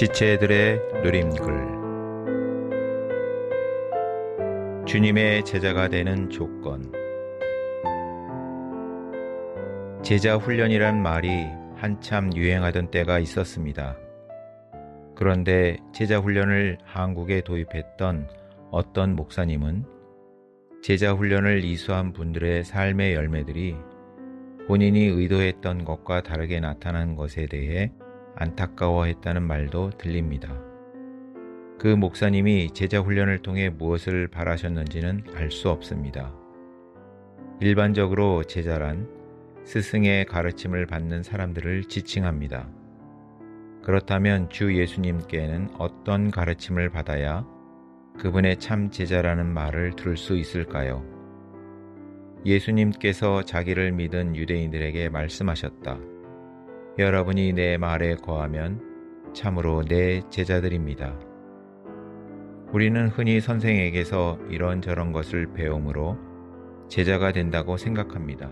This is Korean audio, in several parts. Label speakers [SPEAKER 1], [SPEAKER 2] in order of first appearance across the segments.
[SPEAKER 1] 지체들의 누림글 주님의 제자가 되는 조건 제자 훈련이란 말이 한참 유행하던 때가 있었습니다. 그런데 제자 훈련을 한국에 도입했던 어떤 목사님은 제자 훈련을 이수한 분들의 삶의 열매들이 본인이 의도했던 것과 다르게 나타난 것에 대해 안타까워했다는 말도 들립니다. 그 목사님이 제자 훈련을 통해 무엇을 바라셨는지는 알 수 없습니다. 일반적으로 제자란 스승의 가르침을 받는 사람들을 지칭합니다. 그렇다면 주 예수님께는 어떤 가르침을 받아야 그분의 참 제자라는 말을 들을 수 있을까요? 예수님께서 자기를 믿은 유대인들에게 말씀하셨다. 여러분이 내 말에 거하면 참으로 내 제자들입니다. 우리는 흔히 선생에게서 이런저런 것을 배움으로 제자가 된다고 생각합니다.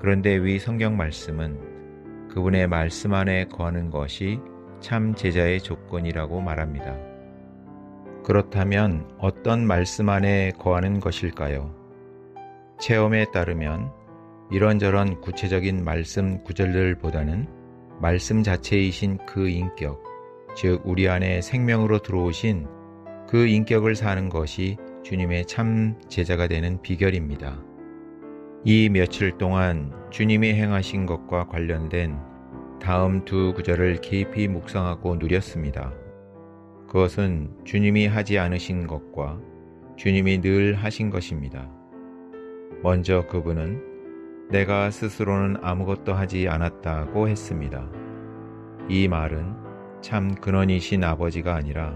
[SPEAKER 1] 그런데 위 성경 말씀은 그분의 말씀 안에 거하는 것이 참 제자의 조건이라고 말합니다. 그렇다면 어떤 말씀 안에 거하는 것일까요? 체험에 따르면 이런저런 구체적인 말씀 구절들보다는 말씀 자체이신 그 인격, 즉 우리 안에 생명으로 들어오신 그 인격을 사는 것이 주님의 참 제자가 되는 비결입니다. 이 며칠 동안 주님이 행하신 것과 관련된 다음 두 구절을 깊이 묵상하고 누렸습니다. 그것은 주님이 하지 않으신 것과 주님이 늘 하신 것입니다. 먼저 그분은 내가 스스로는 아무것도 하지 않았다고 했습니다. 이 말은 참 근원이신 아버지가 아니라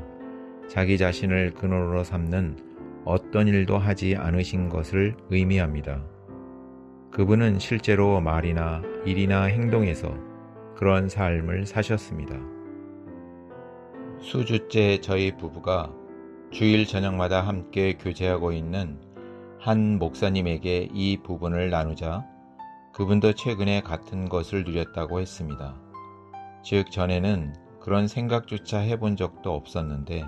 [SPEAKER 1] 자기 자신을 근원으로 삼는 어떤 일도 하지 않으신 것을 의미합니다. 그분은 실제로 말이나 일이나 행동에서 그런 삶을 사셨습니다. 수주째 저희 부부가 주일 저녁마다 함께 교제하고 있는 한 목사님에게 이 부분을 나누자 그분도 최근에 같은 것을 누렸다고 했습니다. 즉, 전에는 그런 생각조차 해본 적도 없었는데,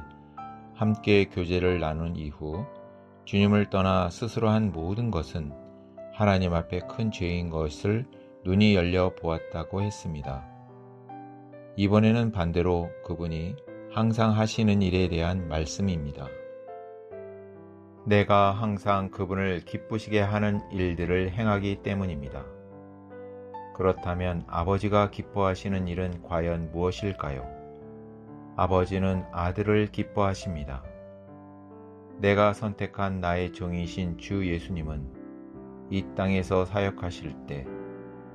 [SPEAKER 1] 함께 교제를 나눈 이후 주님을 떠나 스스로 한 모든 것은 하나님 앞에 큰 죄인 것을 눈이 열려 보았다고 했습니다. 이번에는 반대로 그분이 항상 하시는 일에 대한 말씀입니다. 내가 항상 그분을 기쁘시게 하는 일들을 행하기 때문입니다. 그렇다면 아버지가 기뻐하시는 일은 과연 무엇일까요? 아버지는 아들을 기뻐하십니다. 내가 선택한 나의 종이신 주 예수님은 이 땅에서 사역하실 때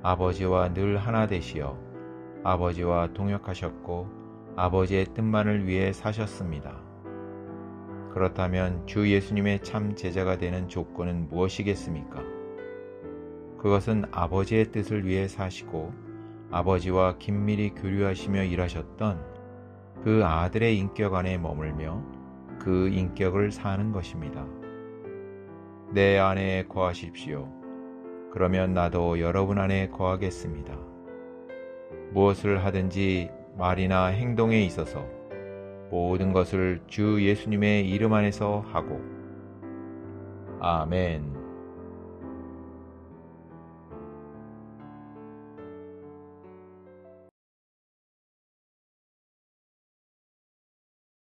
[SPEAKER 1] 아버지와 늘 하나 되시어 아버지와 동역하셨고 아버지의 뜻만을 위해 사셨습니다. 그렇다면 주 예수님의 참 제자가 되는 조건은 무엇이겠습니까? 그것은 아버지의 뜻을 위해 사시고 아버지와 긴밀히 교류하시며 일하셨던 그 아들의 인격 안에 머물며 그 인격을 사는 것입니다. 내 안에 거하십시오. 그러면 나도 여러분 안에 거하겠습니다. 무엇을 하든지 말이나 행동에 있어서 모든 것을 주 예수님의 이름 안에서 하고 아멘.